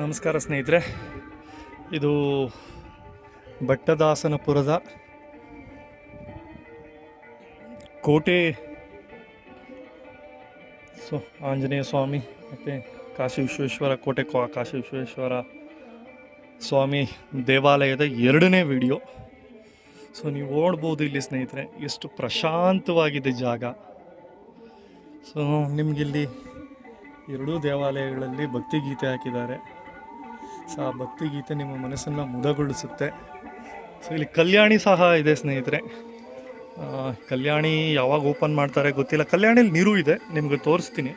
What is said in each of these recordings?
ನಮಸ್ಕಾರ ಸ್ನೇಹಿತರೆ, ಇದು ಭಟ್ಟದಾಸನಪುರದ ಕೋಟೆ ಸೊ ಆಂಜನೇಯ ಸ್ವಾಮಿ ಮತ್ತು ಕಾಶಿ ವಿಶ್ವೇಶ್ವರ ಕೋಟೆ ಕಾಶಿ ವಿಶ್ವೇಶ್ವರ ಸ್ವಾಮಿ ದೇವಾಲಯದ ಎರಡನೇ ವಿಡಿಯೋ. ಸೊ ನೀವು ಓಡ್ಬೋದು ಇಲ್ಲಿ ಸ್ನೇಹಿತರೆ, ಎಷ್ಟು ಪ್ರಶಾಂತವಾಗಿದೆ ಜಾಗ. ಸೊ ನಿಮಗಿಲ್ಲಿ ಎರಡೂ ದೇವಾಲಯಗಳಲ್ಲಿ ಭಕ್ತಿಗೀತೆ ಹಾಕಿದ್ದಾರೆ. ಸೊ ಆ ಭಕ್ತಿಗೀತೆ ನಿಮ್ಮ ಮನಸ್ಸನ್ನು ಮುದಗೊಳಿಸುತ್ತೆ. ಸೊ ಇಲ್ಲಿ ಕಲ್ಯಾಣಿ ಸಹ ಇದೆ ಸ್ನೇಹಿತರೆ. ಕಲ್ಯಾಣಿ ಯಾವಾಗ ಓಪನ್ ಮಾಡ್ತಾರೆ ಗೊತ್ತಿಲ್ಲ. ಕಲ್ಯಾಣಿಯಲ್ಲಿ ನೀರು ಇದೆ, ನಿಮಗೆ ತೋರಿಸ್ತೀನಿ.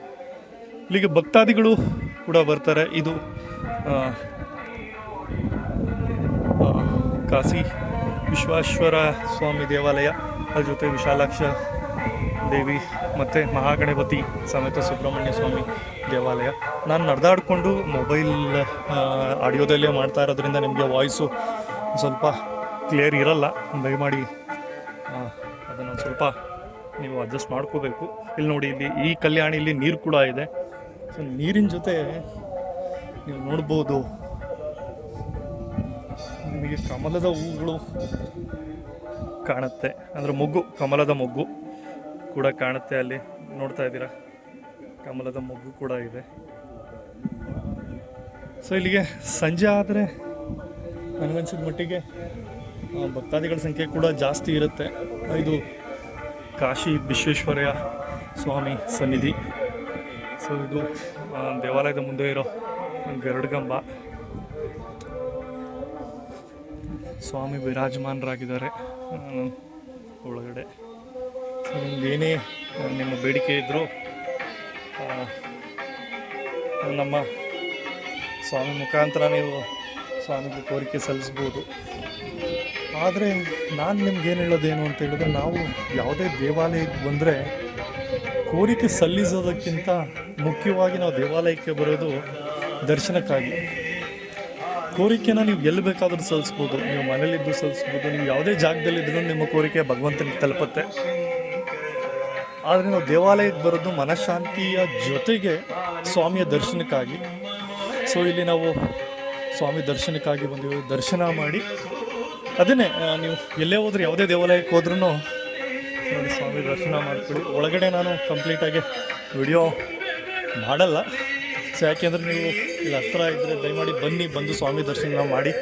ಇಲ್ಲಿಗೆ ಭಕ್ತಾದಿಗಳು ಕೂಡ ಬರ್ತಾರೆ. ಇದು ಕಾಶಿ ವಿಶ್ವೇಶ್ವರ ಸ್ವಾಮಿ ದೇವಾಲಯ. ಅದ್ರ ಜೊತೆ ವಿಶಾಲಾಕ್ಷ ದೇವಿ ಮತ್ತು ಮಹಾಗಣಪತಿ ಸಮೇತ ಸುಬ್ರಹ್ಮಣ್ಯ ಸ್ವಾಮಿ ದೇವಾಲಯ. ನಾನು ನಡೆದಾಡಿಕೊಂಡು ಮೊಬೈಲ್ ಆಡಿಯೋದಲ್ಲೇ ಮಾಡ್ತಾ ಇರೋದ್ರಿಂದ ನಿಮಗೆ ವಾಯ್ಸು ಸ್ವಲ್ಪ ಕ್ಲಿಯರ್ ಇರಲ್ಲ. ದಯಮಾಡಿ ಅದನ್ನು ಸ್ವಲ್ಪ ನೀವು ಅಡ್ಜಸ್ಟ್ ಮಾಡ್ಕೋಬೇಕು. ಇಲ್ಲಿ ನೋಡಿ, ಇಲ್ಲಿ ಈ ಕಲ್ಯಾಣಿಲಿ ನೀರು ಕೂಡ ಇದೆ. ಸೊ ನೀರಿನ ಜೊತೆ ನೀವು ನೋಡ್ಬೋದು. ನಿಮಗೆ ಕಮಲದ ಹೂಗಳು ಕಾಣುತ್ತೆ. ಅಂದರೆ ಮೊಗ್ಗು, ಕಮಲದ ಮೊಗ್ಗು ಕೂಡ ಕಾಣುತ್ತೆ ಅಲ್ಲಿ. ನೋಡ್ತಾ ಇದ್ದೀರಾ? ಕಮಲದ ಮೊಗ್ಗು ಕೂಡ ಇದೆ. ಸೊ ಇಲ್ಲಿಗೆ ಸಂಜೆ ಆದರೆ ನನಗನ್ಸಿದ ಮಟ್ಟಿಗೆ ಭಕ್ತಾದಿಗಳ ಸಂಖ್ಯೆ ಕೂಡ ಜಾಸ್ತಿ ಇರುತ್ತೆ. ಇದು ಕಾಶಿ ವಿಶ್ವೇಶ್ವರಯ್ಯ ಸ್ವಾಮಿ ಸನ್ನಿಧಿ. ಸೊ ಇದು ದೇವಾಲಯದ ಮುಂದೆ ಇರೋ ಗರುಡಗಂಬ ಸ್ವಾಮಿ ವಿರಾಜಮಾನರಾಗಿದ್ದಾರೆ ಒಳಗಡೆ. ಏನೇ ನಿಮ್ಮ ಬೇಡಿಕೆ ಇದ್ದರೂ ನಮ್ಮ ಸ್ವಾಮಿ ಮುಖಾಂತರ ನೀವು ಸ್ವಾಮಿಗೆ ಕೋರಿಕೆ ಸಲ್ಲಿಸ್ಬೋದು. ಆದರೆ ನಾನು ನಿಮ್ಗೆ ಏನು ಹೇಳೋದೇನು ಅಂತ ಹೇಳಿದ್ರೆ ನಾವು ಯಾವುದೇ ದೇವಾಲಯಕ್ಕೆ ಬಂದರೆ ಕೋರಿಕೆ ಸಲ್ಲಿಸೋದಕ್ಕಿಂತ ಮುಖ್ಯವಾಗಿ ನಾವು ದೇವಾಲಯಕ್ಕೆ ಬರೋದು ದರ್ಶನಕ್ಕಾಗಿ. ಕೋರಿಕೆನ ನೀವು ಎಲ್ಲಿ ಬೇಕಾದರೂ ಸಲ್ಲಿಸ್ಬೋದು. ನೀವು ಮನೇಲಿದ್ದು ಸಲ್ಲಿಸ್ಬೋದು. ನೀವು ಯಾವುದೇ ಜಾಗದಲ್ಲಿದ್ದರೂ ನಿಮ್ಮ ಕೋರಿಕೆ ಭಗವಂತನಿಗೆ ತಲುಪುತ್ತೆ. ಆದರೆ ನಾವು ದೇವಾಲಯಕ್ಕೆ ಬರೋದು ಮನಃಶಾಂತಿಯ ಜೊತೆಗೆ ಸ್ವಾಮಿಯ ದರ್ಶನಕ್ಕಾಗಿ. ಸೊ ಇಲ್ಲಿ ನಾವು ಸ್ವಾಮಿ ದರ್ಶನಕ್ಕಾಗಿ ಬಂದಿವಿ ದರ್ಶನ ಮಾಡಿ. ಅದನ್ನೇ ನೀವು ಎಲ್ಲೇ ಹೋದ್ರೆ ಯಾವುದೇ ದೇವಾಲಯಕ್ಕೆ ಹೋದ್ರೂ ಸ್ವಾಮಿ ದರ್ಶನ ಮಾಡ್ಕೊಳ್ಳಿ. ಒಳಗಡೆ ನಾನು ಕಂಪ್ಲೀಟಾಗಿ ವಿಡಿಯೋ ಮಾಡಲ್ಲ. ಸೊ ಯಾಕೆಂದರೆ ನೀವು ಇಲ್ಲಿ ಹತ್ರ ಇದ್ದರೆ ದಯಮಾಡಿ ಬನ್ನಿ, ಬಂದು ಸ್ವಾಮಿ ದರ್ಶನ ಮಾಡಿ.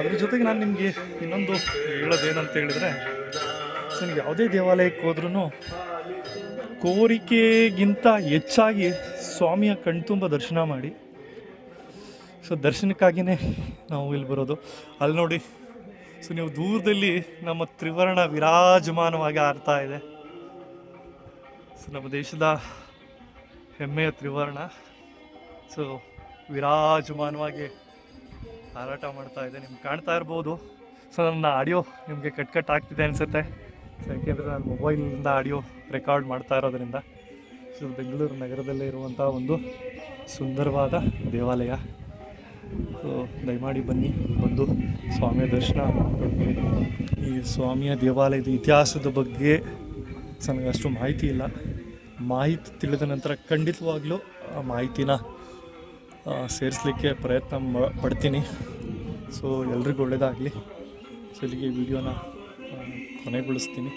ಅದ್ರ ಜೊತೆಗೆ ನಾನು ನಿಮಗೆ ಇನ್ನೊಂದು ಹೇಳೋದೇನಂತ ಹೇಳಿದ್ರೆ ನೀವು ಯಾವುದೇ ದೇವಾಲಯಕ್ಕೆ ಹೋದ್ರೂ ಕೋರಿಕೆಗಿಂತ ಹೆಚ್ಚಾಗಿ ಸ್ವಾಮಿಯ ಕಣ್ತುಂಬ ದರ್ಶನ ಮಾಡಿ. ಸೊ ದರ್ಶನಕ್ಕಾಗಿಯೇ ನಾವು ಇಲ್ಲಿ ಬರೋದು. ಅಲ್ಲಿ ನೋಡಿ, ಸೊ ನೀವು ದೂರದಲ್ಲಿ ನಮ್ಮ ತ್ರಿವರ್ಣ ವಿರಾಜಮಾನವಾಗಿ ಆರ್ತಾ ಇದೆ. ಸೊ ನಮ್ಮ ದೇಶದ ಹೆಮ್ಮೆಯ ತ್ರಿವರ್ಣ. ಸೊ ವಿರಾಜಮಾನವಾಗಿ ಹಾರಾಟ ಮಾಡ್ತಾ ಇದೆ. ನಿಮ್ಗೆ ಕಾಣ್ತಾ ಇರ್ಬೋದು. ಸೊ ನನ್ನ ಆಡಿಯೋ ನಿಮಗೆ ಕಟ್ ಕಟ್ ಆಗ್ತಿದೆ ಅನಿಸುತ್ತೆ. ಯಾಕೆಂದರೆ ನಾನು ಮೊಬೈಲಿಂದ ಆಡಿಯೋ ರೆಕಾರ್ಡ್ ಮಾಡ್ತಾ ಇರೋದ್ರಿಂದ ಸೊ ಬೆಂಗಳೂರು ನಗರದಲ್ಲೇ ಇರುವಂಥ ಒಂದು ಸುಂದರವಾದ ದೇವಾಲಯ. ಸೊ, ದಯಮಾಡಿ ಬನ್ನಿ, ಬಂದು ಸ್ವಾಮಿಯ ದರ್ಶನ. ಈ ಸ್ವಾಮಿಯ ದೇವಾಲಯದ ಇತಿಹಾಸದ ಬಗ್ಗೆ ನನಗೆ ಅಷ್ಟು ಮಾಹಿತಿ ಇಲ್ಲ. ಮಾಹಿತಿ ತಿಳಿದ ನಂತರ ಖಂಡಿತವಾಗ್ಲೂ ಆ ಮಾಹಿತಿನ ಸೇರಿಸಲಿಕ್ಕೆ ಪ್ರಯತ್ನ ಪಡ್ತೀನಿ. ಸೊ, ಎಲ್ರಿಗೂ ಒಳ್ಳೆಯದಾಗಲಿ ಸೊ, ಇಲ್ಲಿಗೆ ವಿಡಿಯೋನ ಕೊನೆಗೊಳಿಸ್ತೀನಿ.